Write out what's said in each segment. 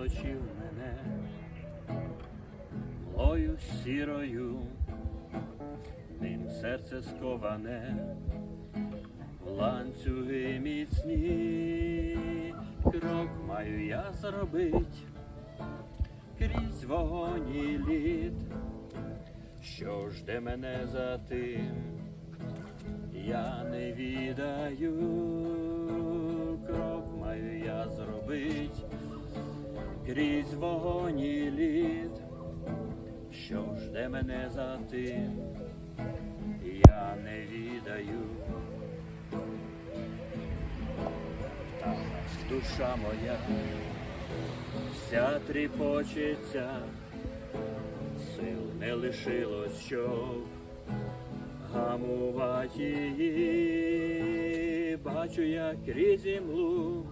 оточив мене. Млою сірою, ним серце сковане, в ланцюги міцні, крок маю я зробить. Крізь вогонь і лід, що жде мене за тим, я не відаю, крізь вогонь і лід, що жде мене за тим, я не відаю. Та душа моя вся тріпочеться, сил не лишилось, щоб гамувати її, бачу я крізь імлу,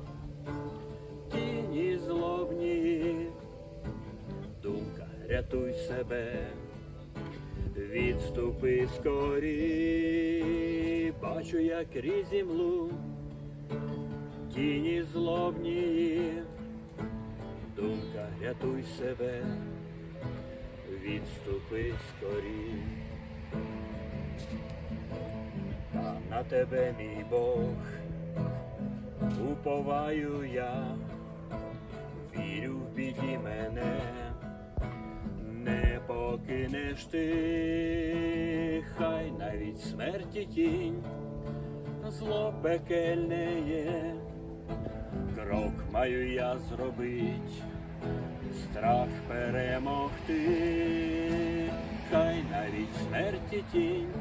тіні злобні, думка, рятуй себе, відступи скорі, бачу я крізь імлу, тіні злобні, думка, рятуй себе, відступи скорі. Та на тебе, мій Бог, уповаю я, біді мене, не покинеш ти, хай навіть смерті тінь, зло пекельне є, крок маю я зробить, страх перемогти, хай навіть смерті тінь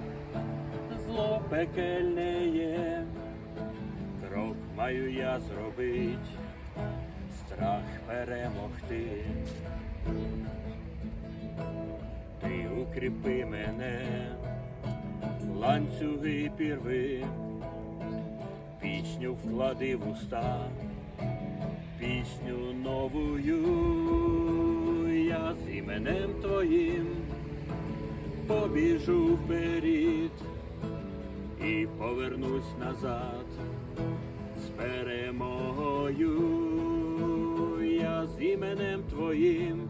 зло пекельне є, крок маю я зробить, страх перемогти. Ти укріпи мене, ланцюги пірви, пісню вклади в уста, пісню новую, я з іменем твоїм побіжу вперед і повернусь назад з перемогою. З іменем твоїм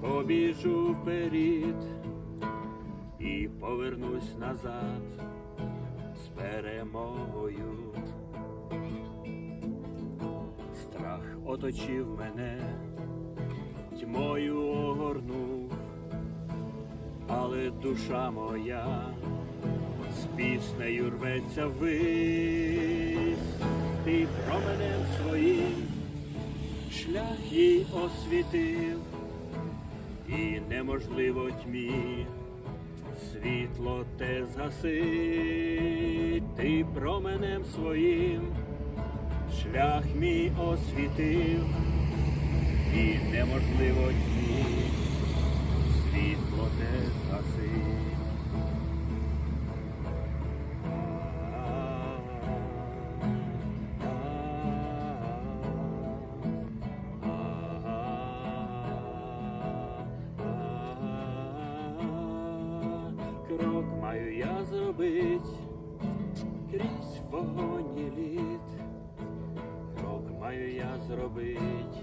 побіжу вперед і повернусь назад з перемогою. Страх оточив мене, тьмою огорнув, але душа моя з піснею рветься ввись, ти променем своїм шлях їй освітив, і неможливо тьмі світло те згасить, ти променем своїм шлях мій освітив, і неможливо тьмі світло те згасить. Маю я зробить крізь вогонь і лід. Крок маю я зробить,